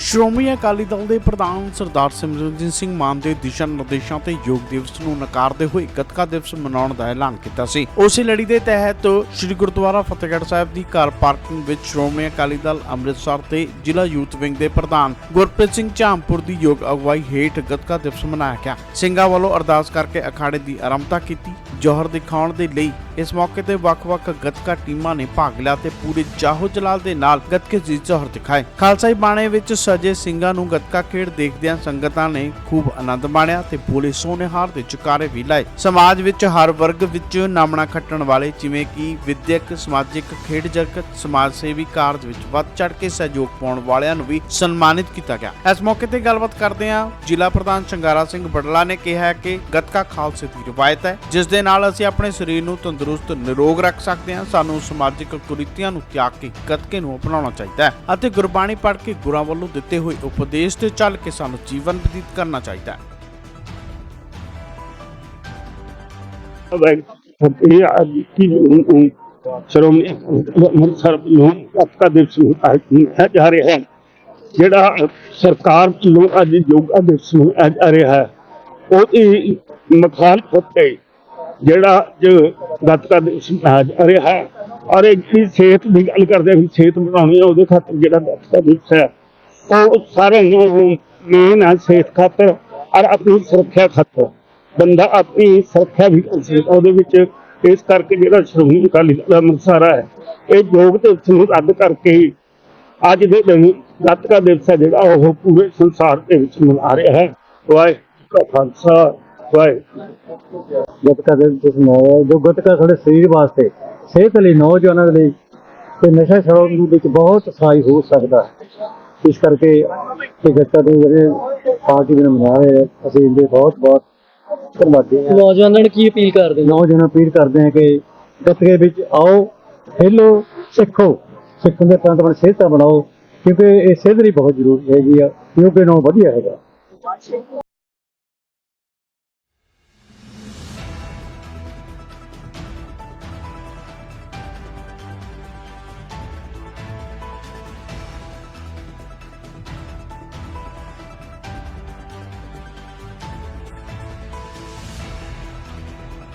ਸ਼੍ਰੋਮਣੀ ਅਕਾਲੀ ਦਲ ਦੇ ਪ੍ਰਧਾਨ ਸਰਦਾਰ ਸਿਮਰਨਜੀਤ ਸਿੰਘ ਮਾਨ ਦੇ ਦਿਸ਼ਾ ਨਿਰਦੇਸ਼ਾਂ ਤੇ ਯੋਗ ਦਿਵਸ ਨੂੰ ਨਕਾਰਦੇ ਹੋਏ ਗੱਤਕਾ ਦਿਵਸ ਮਨਾਉਣ ਦਾ ਐਲਾਨ ਕੀਤਾ ਸੀ। ਉਸੇ ਲੜੀ ਦੇ ਤਹਿਤ ਸ੍ਰੀ ਗੁਰਦੁਆਰਾ ਫਤਿਹਗੜ੍ਹ ਸਾਹਿਬ ਦੀ ਕਾਰ ਪਾਰਕਿੰਗ ਵਿੱਚ ਸ਼੍ਰੋਮਣੀ ਅਕਾਲੀ ਦਲ ਅੰਮ੍ਰਿਤਸਰ ਤੇ ਜ਼ਿਲ੍ਹਾ ਯੂਥ ਵਿੰਗ ਦੇ ਪ੍ਰਧਾਨ ਗੁਰਪ੍ਰੀਤ ਸਿੰਘ ਝਾਮਪੁਰ ਦੀ ਯੋਗ ਅਗਵਾਈ ਹੇਠ ਗੱਤਕਾ ਦਿਵਸ ਮਨਾਇਆ ਗਿਆ। ਸਿੰਘਾਂ ਵੱਲੋਂ ਅਰਦਾਸ ਕਰਕੇ ਅਖਾੜੇ ਦੀ ਆਰੰਭਤਾ ਕੀਤੀ। ਜੋਹਰ ਦਿਖਾਉਣ ਦੇ ਲਈ ਇਸ ਮੌਕੇ ਤੇ ਵੱਖ-ਵੱਖ ਗੱਤਕਾ ਟੀਮਾਂ ਨੇ ਭਾਗ ਲਿਆ ਤੇ ਪੂਰੇ ਜਾਹੋ ਜਲਾਲ ਦੇ ਨਾਲ ਗੱਤਕੇ ਦੀ ਜੋਹਰ ਦਿਖਾਏ। ਖਾਲਸਾਈ ਬਾਣੇ ਵਿੱਚ ਸਜੇ ਸਿੰਘਾਂ ਨੂੰ ਗੱਤਕਾ ਖੇਡ ਦੇਖਦਿਆਂ ਸੰਗਤਾਂ ਨੇ ਖੂਬ ਆਨੰਦ ਮਾਣਿਆ ਤੇ ਬੋਲੇ ਸੋਨੇਹਾਰ ਦੇ ਚੁਕਾਰੇ ਵੀ ਲਾਏ। ਸਮਾਜ ਵਿੱਚ ਹਰ ਵਰਗ ਵਿੱਚ ਨਾਮਣਾ ਖੱਟਣ ਵਾਲੇ ਜਿਵੇਂ ਕਿ ਵਿਦਿਅਕ, ਸਮਾਜਿਕ, ਖੇਡ ਜਗਤ, ਸਮਾਜ ਸੇਵੀ ਕਾਰਜ ਵਿੱਚ ਵੱਧ ਚੜ ਕੇ ਸਹਿਯੋਗ ਪਾਉਣ ਵਾਲਿਆਂ ਨੂੰ ਵੀ ਸਨਮਾਨਿਤ ਕੀਤਾ ਗਿਆ। ਇਸ ਮੌਕੇ ਤੇ ਗੱਲਬਾਤ ਕਰਦੇ ਹਾਂ ਜ਼ਿਲ੍ਹਾ ਪ੍ਰਧਾਨ ਸ਼ੰਗਾਰਾ ਸਿੰਘ ਬੜਲਾ ਨੇ ਕਿਹਾ ਕਿ ਗੱਤਕਾ ਖਾਲਸੇ ਦੀ ਰਵਾਇਤ ਹੈ, ਜਿਸ ਦੇ ਨਾਲ ਅਸੀਂ ਆਪਣੇ ਸਰੀਰ ਨੂੰ ਤੰਦਰੁਸਤ, ਨਿਰੋਗ ਰੱਖ ਸਕਦੇ ਹਾਂ। ਸਾਨੂੰ ਸਮਾਜਿਕ ਕੁਰੀਤੀਆਂ ਨੂੰ ਤਿਆਗ ਕੇ, ਗੱਤਕੇ ਨੂੰ ਅਪਣਾਉਣਾ ਚਾਹੀਦਾ ਹੈ ਅਤੇ ਗੁਰਬਾਣੀ ਪੜ੍ਹ ਕੇ ਗੁਰਾਂ ਵੱਲੋਂ ਦਿੱਤੇ ਹੋਏ ਉਪਦੇਸ਼ ਤੇ ਚੱਲ ਕੇ ਸਾਨੂੰ ਜੀਵਨ ਬਤੀਤ ਕਰਨਾ ਚਾਹੀਦਾ ਹੈ। ਇਹ ਅੱਜ ਕੀ ਸ਼੍ਰੋਮਣੀ ਅੰਮ੍ਰਿਤਸਰ ਜਿਹੜਾ ਸਰਕਾਰ ਵੱਲੋਂ ਅੱਜ ਯੋਗਾ ਦਿਵਸ ਮਨਾਇਆ ਜਾ ਰਿਹਾ ਹੈ, ਉਹਦੀ ਮੁਖਾਲਫਤ ਤੇ ਜਿਹੜਾ ਜੋ ਗੱਤਕਾ ਦਿਵਸ ਮਨਾਇਆ ਜਾ ਰਿਹਾ ਹੈ। ਜਿਹੜੀ ਸਿਹਤ ਦੀ ਗੱਲ ਕਰਦੇ ਵੀ ਸਿਹਤ ਬਣਾਉਣੀ ਹੈ ਉਹਦੇ ਖਾਤਰ ਜਿਹੜਾ ਗੱਤਕਾ ਦਿਵਸ ਹੈ ਉਹ ਸਾਰੇ ਨੂੰ ਮੇਨ ਹੈ ਸਿਹਤ ਖਾਤਰ ਔਰ ਆਪਣੀ ਸੁਰੱਖਿਆ ਖਾਤਰ। ਬੰਦਾ ਆਪਣੀ ਸੁਰੱਖਿਆ ਵੀ ਕਰ ਸਕਦਾ, ਉਹਦੇ ਵਿੱਚ ਇਸ ਕਰਕੇ ਜਿਹੜਾ ਸ਼੍ਰੋਮਣੀ ਅਕਾਲੀ ਦਲ ਦਾ ਮਨਸਾਰਾ ਹੈ, ਇਹ ਯੋਗ ਤੇ ਉਸ ਨੂੰ ਰੱਦ ਕਰਕੇ ਅੱਜ ਦੇ ਦਿਨ ਗੱਤਕਾ ਦਿਵਸ ਹੈ ਜਿਹੜਾ ਉਹ ਪੂਰੇ ਸੰਸਾਰ ਦੇ ਵਿੱਚ ਮਨਾ ਰਿਹਾ ਹੈ। ਵਾਹਿਗੁਰੂ ਕਾ ਖਾਲਸਾ। ਵਾਹਿਗੁਰੂ ਗੱਤਕਾ ਦੇ ਵਿੱਚ ਮਨਾਇਆ ਜੋ ਗੱਤਕਾ ਸਾਡੇ ਸਰੀਰ ਵਾਸਤੇ ਸਿਹਤ ਲਈ ਨੌਜਵਾਨਾਂ ਦੇ ਲਈ ਤੇ ਨਸ਼ਾ ਛਡਾਉਣ ਦੇ ਵਿੱਚ ਬਹੁਤ ਸਹਾਈ ਹੋ ਸਕਦਾ ਹੈ। ਇਸ ਕਰਕੇ ਇਹ ਗੱਤਕਾ ਦੇ ਜਿਹੜੇ ਪਾਰਟੀ ਨੇ ਮਨਾ ਰਹੇ ਹੈ, ਅਸੀਂ ਇਹਦੇ ਬਹੁਤ ਬਹੁਤ ਧੰਨਵਾਦੀ ਹਾਂ। ਨੌਜਵਾਨਾਂ ਨੂੰ ਕੀ ਅਪੀਲ ਕਰਦੇ ਨੌਜਵਾਨਾਂ ਅਪੀਲ ਕਰਦੇ ਹਾਂ ਕਿ ਗੱਤਕੇ ਵਿੱਚ ਆਓ ਖੇਲੋ ਸਿੱਖੋ। ਸਿੱਖਣ ਦੇ ਬਣ ਸਿਹਤਾਂ ਬਣਾਓ ਕਿਉਂਕਿ ਇਹ ਸਿਹਤ ਲਈ ਬਹੁਤ ਜ਼ਰੂਰੀ ਹੈਗੀ ਆ ਕਿਉਂਕਿ ਨੋ ਵਧੀਆ ਹੈਗਾ।